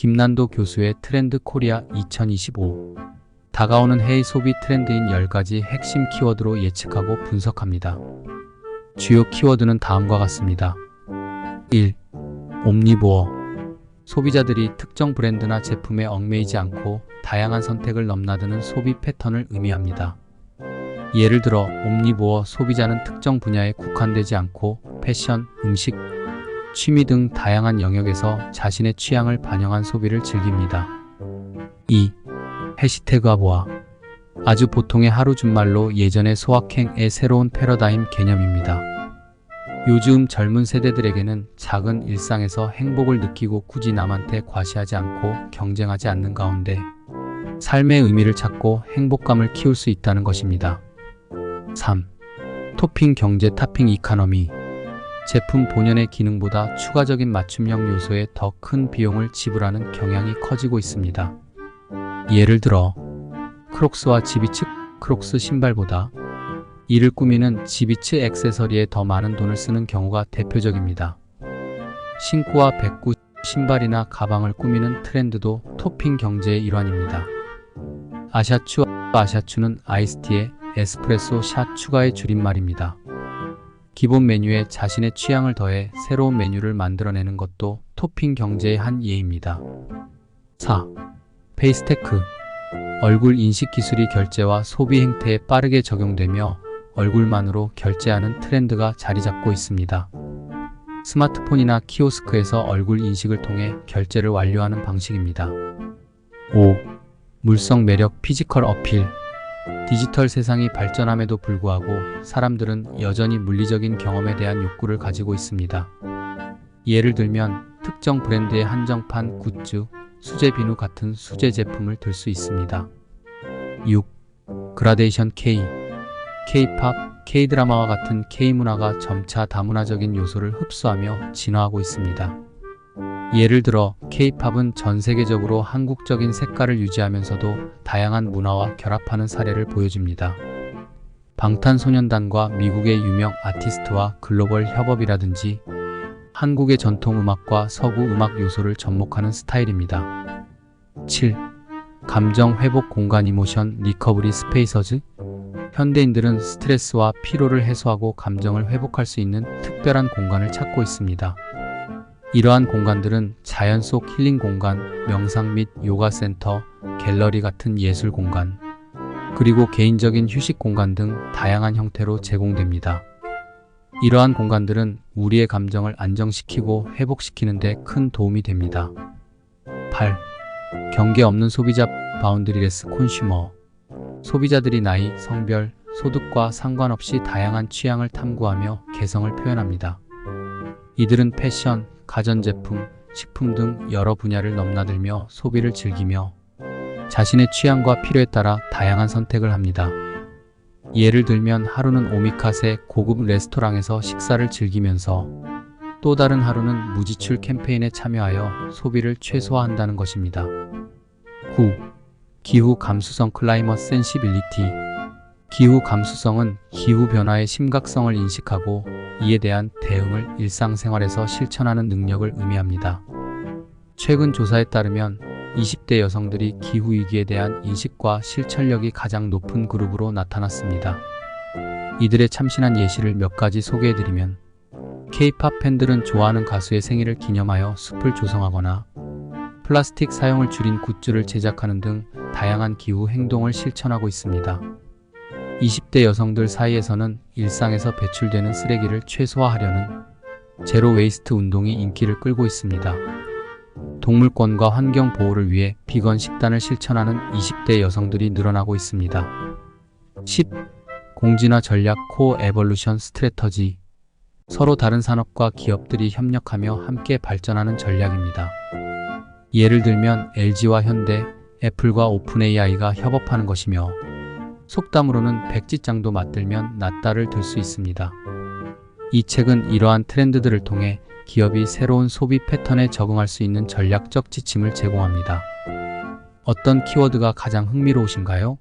김난도 교수의 트렌드 코리아 2025 다가오는 해의 소비 트렌드인 10가지 핵심 키워드로 예측하고 분석합니다. 주요 키워드는 다음과 같습니다. 1. 옴니부어 소비자들이 특정 브랜드나 제품에 얽매이지 않고 다양한 선택을 넘나드는 소비 패턴을 의미합니다. 예를 들어 옴니부어 소비자는 특정 분야에 국한되지 않고 패션, 음식, 취미 등 다양한 영역에서 자신의 취향을 반영한 소비를 즐깁니다. 2. 해시태그와 보아 아주 보통의 하루 준말로 예전의 소확행의 새로운 패러다임 개념입니다. 요즘 젊은 세대들에게는 작은 일상에서 행복을 느끼고 굳이 남한테 과시하지 않고 경쟁하지 않는 가운데 삶의 의미를 찾고 행복감을 키울 수 있다는 것입니다. 3. 토핑 경제 타핑 이카노미 제품 본연의 기능보다 추가적인 맞춤형 요소에 더 큰 비용을 지불하는 경향이 커지고 있습니다. 예를 들어 크록스와 지비츠 크록스 신발보다 이를 꾸미는 지비츠 액세서리에 더 많은 돈을 쓰는 경우가 대표적입니다. 신구와 백구 신발이나 가방을 꾸미는 트렌드도 토핑 경제의 일환입니다. 아샤추 아샤추는 아이스티에 에스프레소 샷 추가의 줄임말입니다. 기본 메뉴에 자신의 취향을 더해 새로운 메뉴를 만들어내는 것도 토핑 경제의 한 예입니다. 4. 페이스테크 얼굴 인식 기술이 결제와 소비 행태에 빠르게 적용되며 얼굴만으로 결제하는 트렌드가 자리 잡고 있습니다. 스마트폰이나 키오스크에서 얼굴 인식을 통해 결제를 완료하는 방식입니다. 5. 물성 매력 피지컬 어필 디지털 세상이 발전함에도 불구하고 사람들은 여전히 물리적인 경험에 대한 욕구를 가지고 있습니다. 예를 들면 특정 브랜드의 한정판 굿즈, 수제 비누 같은 수제 제품을 들 수 있습니다. 6. 그라데이션 K K-팝, K-드라마와 같은 K-문화가 점차 다문화적인 요소를 흡수하며 진화하고 있습니다. 예를 들어 K-팝은 전 세계적으로 한국적인 색깔을 유지하면서도 다양한 문화와 결합하는 사례를 보여줍니다. 방탄소년단과 미국의 유명 아티스트와 글로벌 협업이라든지 한국의 전통 음악과 서구 음악 요소를 접목하는 스타일입니다. 7. 감정 회복 공간 이모션 리커버리 스페이서즈 현대인들은 스트레스와 피로를 해소하고 감정을 회복할 수 있는 특별한 공간을 찾고 있습니다. 이러한 공간들은 자연 속 힐링 공간, 명상 및 요가 센터, 갤러리 같은 예술 공간, 그리고 개인적인 휴식 공간 등 다양한 형태로 제공됩니다. 이러한 공간들은 우리의 감정을 안정시키고 회복시키는 데 큰 도움이 됩니다. 8. 경계 없는 소비자 바운드리레스 콘슈머 소비자들이 나이, 성별, 소득과 상관없이 다양한 취향을 탐구하며 개성을 표현합니다. 이들은 패션, 가전제품, 식품 등 여러 분야를 넘나들며 소비를 즐기며 자신의 취향과 필요에 따라 다양한 선택을 합니다. 예를 들면 하루는 오미카세 고급 레스토랑에서 식사를 즐기면서 또 다른 하루는 무지출 캠페인에 참여하여 소비를 최소화한다는 것입니다. 9. 기후 감수성 클라이머 센시빌리티 기후 감수성은 기후 변화의 심각성을 인식하고 이에 대한 대응을 일상생활에서 실천하는 능력을 의미합니다. 최근 조사에 따르면 20대 여성들이 기후 위기에 대한 인식과 실천력이 가장 높은 그룹으로 나타났습니다. 이들의 참신한 예시를 몇 가지 소개해드리면 K-팝 팬들은 좋아하는 가수의 생일을 기념하여 숲을 조성하거나 플라스틱 사용을 줄인 굿즈를 제작하는 등 다양한 기후 행동을 실천하고 있습니다. 20대 여성들 사이에서는 일상에서 배출되는 쓰레기를 최소화하려는 제로 웨이스트 운동이 인기를 끌고 있습니다. 동물권과 환경 보호를 위해 비건 식단을 실천하는 20대 여성들이 늘어나고 있습니다. 10. 공진화 전략 코 에볼루션 스트래터지 서로 다른 산업과 기업들이 협력하며 함께 발전하는 전략입니다. 예를 들면 LG와 현대, 애플과 오픈 AI가 협업하는 것이며 속담으로는 백지장도 맞들면 낫다를 들 수 있습니다. 이 책은 이러한 트렌드들을 통해 기업이 새로운 소비 패턴에 적응할 수 있는 전략적 지침을 제공합니다. 어떤 키워드가 가장 흥미로우신가요?